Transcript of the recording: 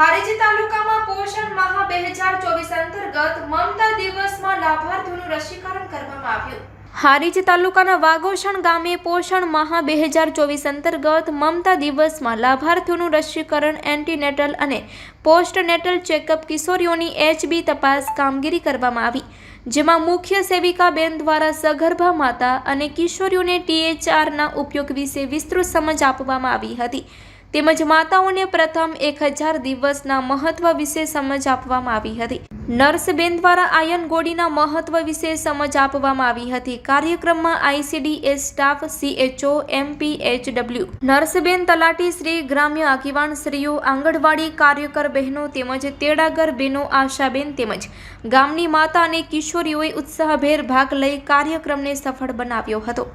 હારીજી તાલુકામાં પોષણ માહ બે હજાર ચોવીસ અંતર્ગત મમતા દિવસમાં લાભાર્થીઓનું રસીકરણ કરવામાં આવ્યું. હારીજ તાલુકાના વાગોષણ ગામે પોષણ મહા બે હજાર ચોવીસ અંતર્ગત મમતા દિવસમાં લાભાર્થીઓનું રસીકરણ એન્ટીનેટલ અને પોસ્ટનેટલ ચેકઅપ કિશોરીઓની એચબી તપાસ કામગીરી કરવામાં આવી, જેમાં મુખ્ય સેવિકા બેન દ્વારા સગર્ભા માતા અને કિશોરીઓને ટીએચઆરના ઉપયોગ વિશે વિસ્તૃત સમજ આપવામાં આવી હતી. તેમજ માતાઓને પ્રથમ એક હજાર દિવસના મહત્વ વિશે સમજ આપવામાં આવી હતી. નર્સબેન દ્વારા આયન ગોળીના મહત્વ વિશે સમજ આપવામાં આવી હતી. કાર્યક્રમમાં આઈસીડીએસ સ્ટાફ, સીએચઓ, એમપીએચડબલ્યુ. નર્સબેન તલાટી શ્રી, ગ્રામ્ય આગેવાન શ્રીઓ આંગણવાડી કાર્યકર બહેનો તેમજ તેડાગર બહેનો આશાબેન તેમજ ગામની માતા અને કિશોરીઓએ ઉત્સાહભેર ભાગ લઈ કાર્યક્રમને સફળ બનાવ્યો હતો.